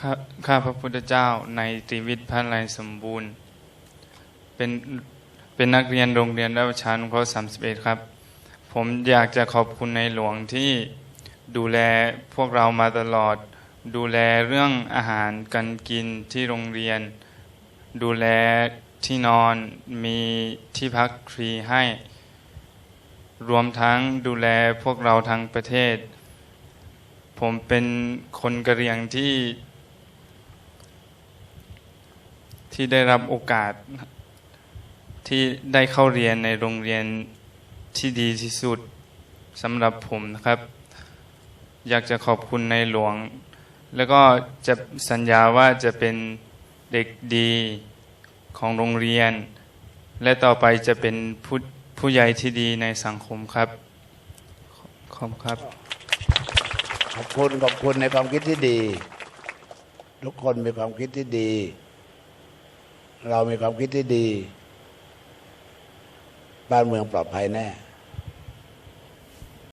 ข้าข้าพระพุทธเจ้าในตรีวิทย์พันไลยสมบูรณ์ เป็นเป็นนักเรียนโรงเรียนราชชานุเคราะห์31 ครับ ผมอยากจะขอบคุณในหลวงที่ดูแลพวกเรามาตลอด ดูแลเรื่องอาหารการกินที่โรงเรียน ดูแลที่นอนมีที่พักฟรีให้ รวมทั้งดูแลพวกเราทั้งประเทศ ผมเป็นคนกะเหรี่ยงที่ ที่ได้รับโอกาสที่ได้เข้าเรียนในโรงเรียนที่ดีที่สุดสำหรับผมนะครับ อยากจะขอบคุณในหลวง แล้วก็จะสัญญาว่าจะเป็นเด็กดีของโรงเรียน และต่อไปจะเป็นผู้ผู้ใหญ่ที่ดีในสังคมครับ ขอบคุณครับ ขอบคุณขอบคุณในความคิดที่ดี ทุกคนมีความคิดที่ดี เรามีความคิดที่ดี บ้านเมืองปลอดภัยแน่